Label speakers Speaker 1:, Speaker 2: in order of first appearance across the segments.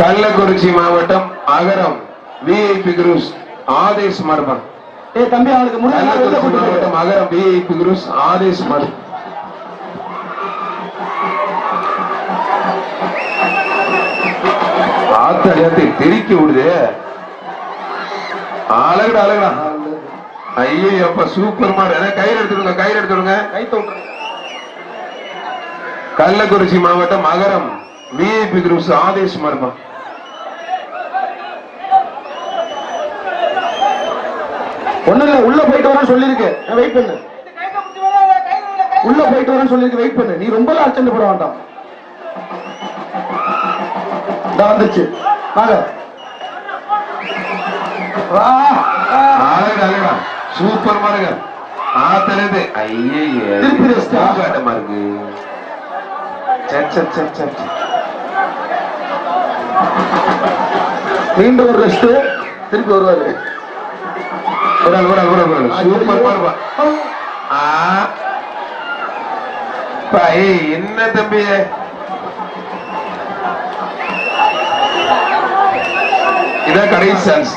Speaker 1: கள்ளக்குறிச்சி மாவட்டம் Agaram VIP cruise Aadesh மர்மன்.
Speaker 2: ஏய் தம்பி அவனுக்கு
Speaker 1: கள்ளக்குறிச்சி. மாவட்டம் அகரம் விஐபி குரூஸ் ஆதேஷ் மர்மன். ஆத்தடியாத்தை தெறிக்கி விடுது. அழகுடா அழகுடா. ஐயோ அப்ப சூப்பர் மாடு கயிறு எடுத்துடுங்க கயிறு எடுத்துடுங்க
Speaker 2: கை தோன்று
Speaker 1: கள்ளக்குறிச்சி மாவட்டம் அகரம் விஐபி குரூஸ் ஆதேஷ் மர்மன்
Speaker 2: ஒண்ணு இல்ல உள்ள போயிட்டு வரேன்னு சொல்லிருக்கு வெயிட் பண்ணு. உள்ள போயிட்டு வரேன்னு சொல்லிருக்கு வெயிட் பண்ணு. நீ ரொம்ப அர்ச்சனை போட வேண்டாம். வந்துச்சு வாங்க.
Speaker 1: சூப்பர் மாடுங்க ஆத்தனது ஐயே
Speaker 2: திருப்பி
Speaker 1: இருக்கு சட் சட் சட்
Speaker 2: மீண்டும் ஒரு ரெஸ்ட் திருப்பி வருவாரு.
Speaker 1: ஒரு ஆள் ஒரு ஒரு சூப்பர். ஏய் என்ன தம்பி? இதான் கடைசி சான்ஸ்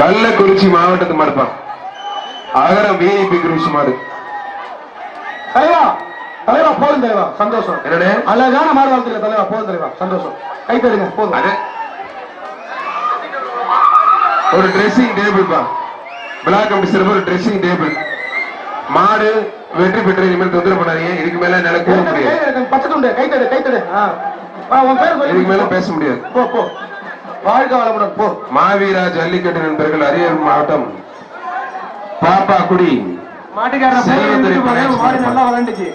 Speaker 1: கள்ளக்குறிச்சி மாவட்டத்து மாடுப்பா அகரம் விஐபி குருச்சி மாடு.
Speaker 2: தலைவா தலைவா போதும் தலைவா. சந்தோஷம்.
Speaker 1: என்னடே
Speaker 2: அழகான மாடு வளர்த்துல தலைவா போதும் தலைவா. சந்தோஷம். கை தருங்க போதும்.
Speaker 1: ஒரு ட்ரெஸ்ஸிங் டேபிள் பா. பிளாக் அண்ட் சிறப்பு ஒரு ட்ரெஸ்ஸிங் டேபிள் மாடு வெற்றி பெற்று இனிமேல் தொந்தரவு பண்ணாதீங்க. இதுக்கு மேல என்னால கூற முடியாது.
Speaker 2: பச்சை துண்டு கை தடு கை தடு உன் பேர்.
Speaker 1: இதுக்கு மேல பேச முடியாது.
Speaker 2: போ போ. வாழ்க வளமுடன் போ.
Speaker 1: மாவீரா ஜல்லிக்கட்டு நண்பர்கள் அரியலூர் மாவட்டம் பாப்பாக்குடி.
Speaker 2: மாட்டுக்காரர்
Speaker 1: செல்வத்துறை
Speaker 2: மாடு நல்லா விளையாண்டுச்சு